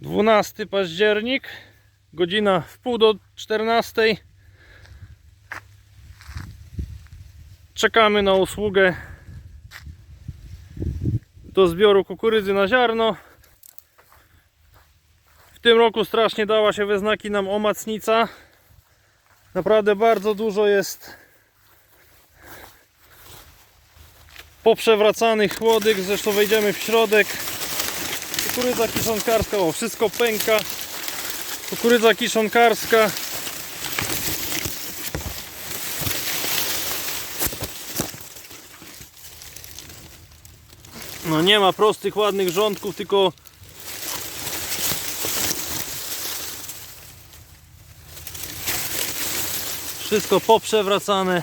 12 październik, godzina w pół do 14. Czekamy na usługę do zbioru kukurydzy na ziarno. W tym roku strasznie dała się we znaki nam omacnica. Naprawdę bardzo dużo jest poprzewracanych łodyg. Zresztą wejdziemy w środek. Kukurydza kiszonkarska, o wszystko pęka. Kukurydza kiszonkarska. No nie ma prostych, ładnych rządków, tylko wszystko poprzewracane.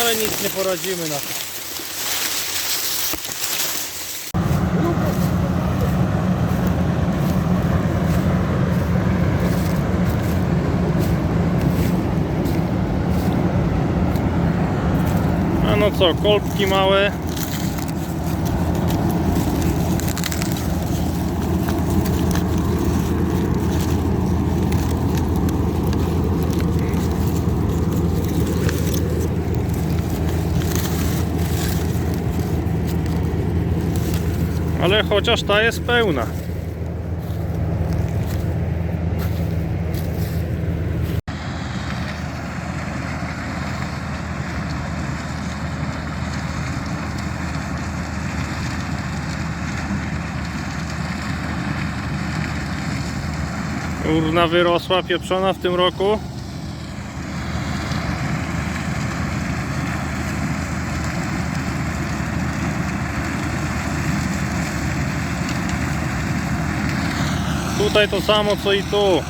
Ale nic nie poradzimy na to. No co, kolbki małe. Ale chociaż ta jest pełna. Urna wyrosła pieprzona w tym roku. Tutaj to samo co i tu.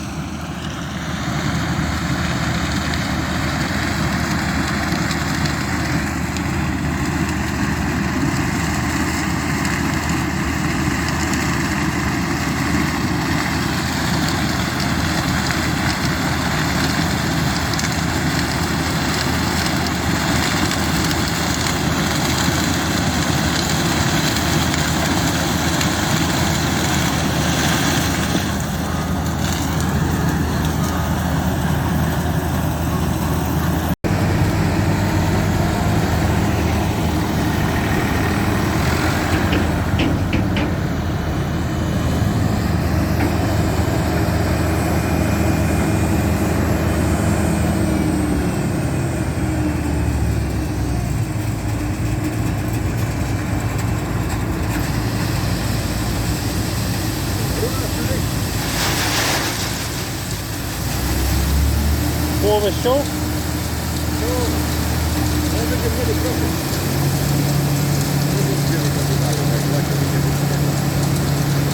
Połowę ściął?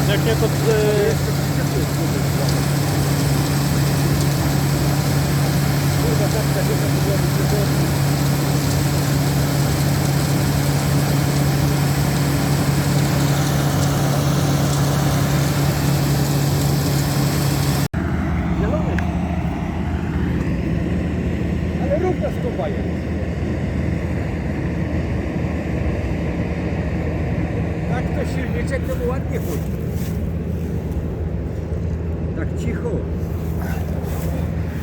Jak nie to... e, Zielony. Ale równa skopa jest. Tak to silniczek to mu ładnie chodzi. Tak cicho.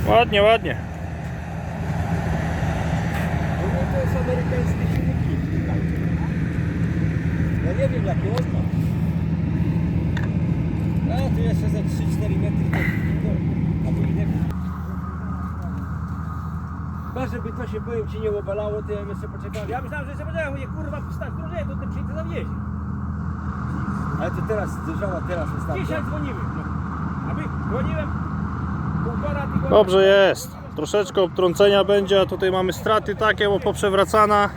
Ładnie, ładnie. To to jest amerykańskie silniki. Ja nie wiem jakie on ma. No tu jeszcze za 3-4 metry to, to albo i nie wiem. Chyba, żeby to się powiem ci nie obalało, to ja bym jeszcze poczekał. Ja myślałem, że jeszcze powiedziałem, mówię, kurwa, wstać, proszę, to ty przyjdę zawiezie. Ale to teraz dojrzała, teraz ostatnio. Dzisiaj dzwoniły. No. A my dzwoniłem. Dobrze jest. Troszeczkę obtrącenia będzie, a tutaj mamy straty takie, bo poprzewracana.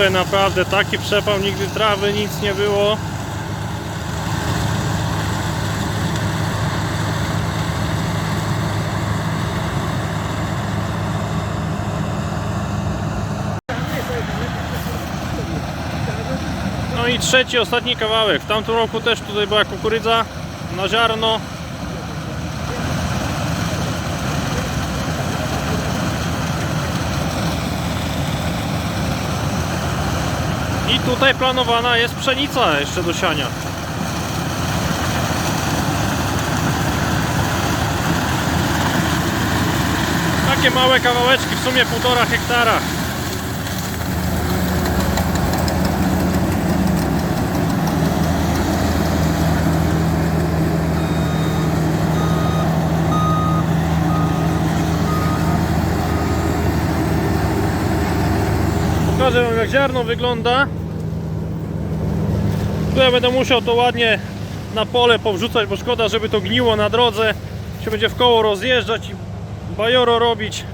Tutaj naprawdę taki przepał, nigdy trawy, nic nie było. No i trzeci, ostatni kawałek. W tamtym roku też tutaj była kukurydza na ziarno. I tutaj planowana jest pszenica jeszcze do siania. Takie małe kawałeczki, w sumie półtora hektara. Pokażę wam jak ziarno wygląda. Tu ja będę musiał to ładnie na pole powrzucać, bo szkoda, żeby to gniło na drodze. Się będzie w koło rozjeżdżać i bajoro robić.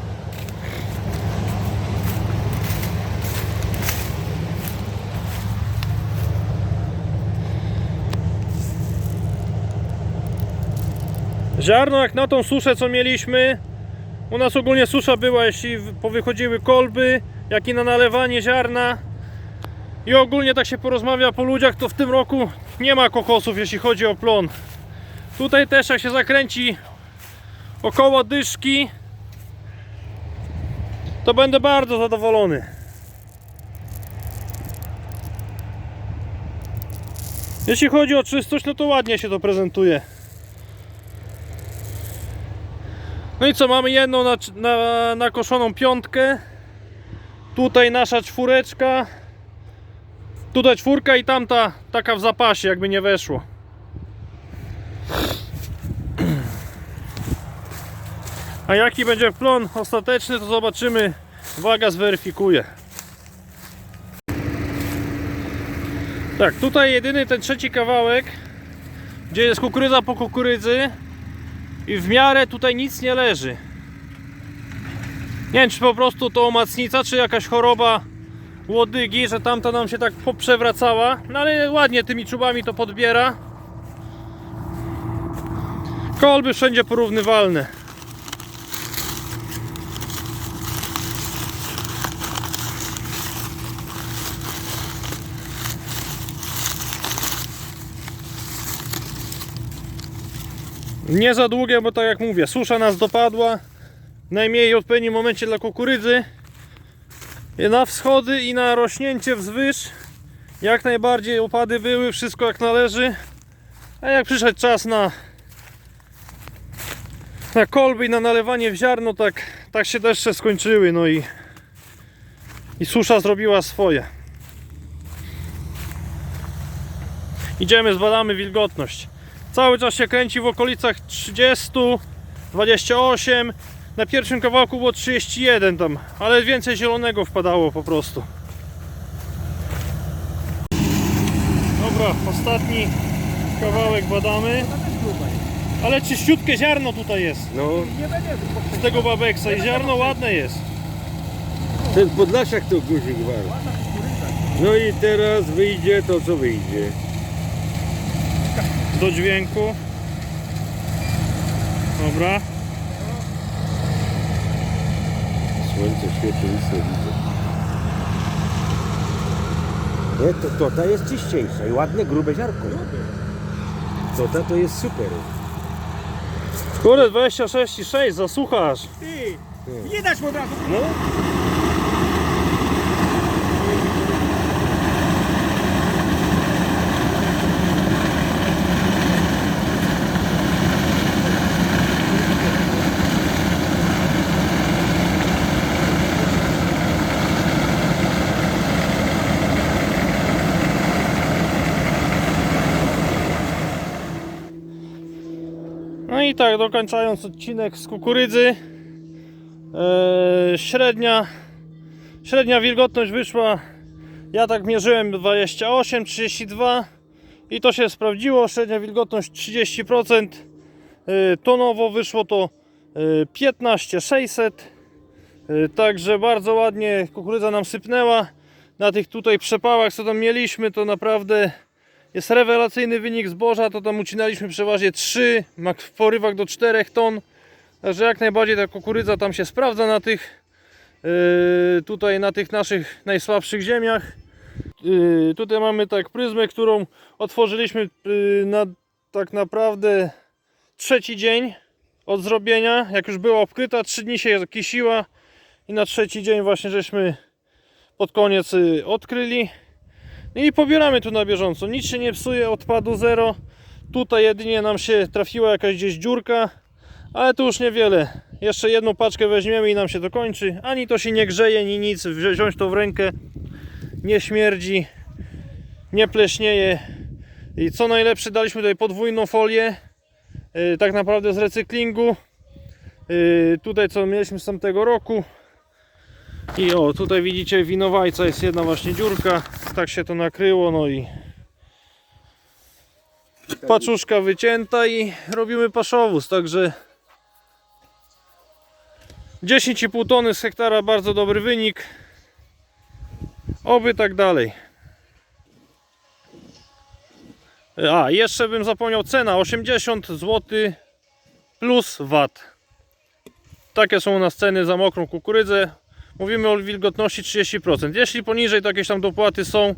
Ziarno jak na tą suszę co mieliśmy U nas ogólnie susza była jeśli powychodziły kolby Jak i na nalewanie ziarna I ogólnie tak się porozmawia po ludziach to w tym roku nie ma kokosów jeśli chodzi o plon Tutaj też jak się zakręci około dyszki To będę bardzo zadowolony Jeśli chodzi o czystość, no to ładnie się to prezentuje. No i co, mamy jedną na, na, nakoszoną piątkę. Tutaj nasza czwóreczka. Tutaj czwórka i tamta taka w zapasie, jakby nie weszło. A jaki będzie plon ostateczny, to zobaczymy. Waga zweryfikuje. Tak, tutaj jedyny ten trzeci kawałek, gdzie jest kukurydza po kukurydzy i w miarę tutaj nic nie leży. Nie wiem, czy po prostu to omacnica, czy jakaś choroba łodygi, że tamta nam się tak poprzewracała, no ale ładnie tymi czubami to podbiera. Kolby wszędzie porównywalne. Nie za długie, bo tak jak mówię, susza nas dopadła. Najmniej w odpowiednim momencie dla kukurydzy. Na wschody i na rośnięcie wzwyż. Jak najbardziej opady były, wszystko jak należy. A jak przyszedł czas na na kolby i na nalewanie w ziarno, tak, tak się deszcze skończyły. No i, i susza zrobiła swoje. Idziemy, zbadamy wilgotność. Cały czas się kręci w okolicach 30, 28. Na pierwszym kawałku było 31 tam, ale więcej zielonego wpadało po prostu. Dobra, ostatni kawałek badamy. Ale czyściutkie ziarno tutaj jest. No, Z tego babeksa i ziarno ładne jest. ten podlasiak to guzik war. No i teraz wyjdzie to, co wyjdzie. Do dźwięku. Dobra. Słońce świeci, nic nie widzę. Nie, to, to ta jest czyściejsza i ładne, grube ziarko. To ta to jest super. Kurde, 26,6 zasłuchasz. Ty, nie dać mu od razu. No. Tak, dokończając odcinek z kukurydzy. Eee, średnia średnia wilgotność wyszła ja tak mierzyłem 28 32 i to się sprawdziło średnia wilgotność 30% Eee, tonowo wyszło to eee, 15 600 Eee, także bardzo ładnie kukurydza nam sypnęła. Na tych tutaj przepałach, co tam mieliśmy, to naprawdę jest rewelacyjny wynik zboża. To tam ucinaliśmy przeważnie 3, mak- w porywach do 4 ton. Także jak najbardziej ta kukurydza tam się sprawdza na tych yy, tutaj na tych naszych najsłabszych ziemiach. Yy, tutaj mamy tak pryzmę, którą otworzyliśmy yy, na tak naprawdę trzeci dzień od zrobienia. Jak już była obkryta, 3 dni się kisiła i na trzeci dzień właśnie żeśmy pod koniec yy, odkryli. No I pobieramy tu na bieżąco. Nic się nie psuje, odpadu zero. Tutaj jedynie nam się trafiła jakaś gdzieś dziurka, ale to już niewiele. Jeszcze jedną paczkę weźmiemy i nam się to kończy. Ani to się nie grzeje, ni nic. Wzi- Wziąć to w rękę, nie śmierdzi, nie pleśnieje. I co najlepsze, daliśmy tutaj podwójną folię, yy, tak naprawdę z recyklingu. Yy, tutaj co mieliśmy z tamtego roku. I o, tutaj widzicie winowajca jest jedna właśnie dziurka. Tak się to nakryło, no i paczuszka wycięta i robimy paszowóz, także 10,5 tony z hektara, bardzo dobry wynik. Oby tak dalej. A, jeszcze bym zapomniał cena 80 zł plus VAT. Takie są u nas ceny za mokrą kukurydzę. Mówimy o wilgotności 30%. Jeśli poniżej, to jakieś tam dopłaty są,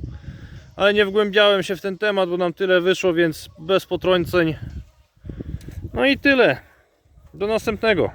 ale nie wgłębiałem się w ten temat, bo nam tyle wyszło, więc bez potrąceń. No i tyle. Do następnego.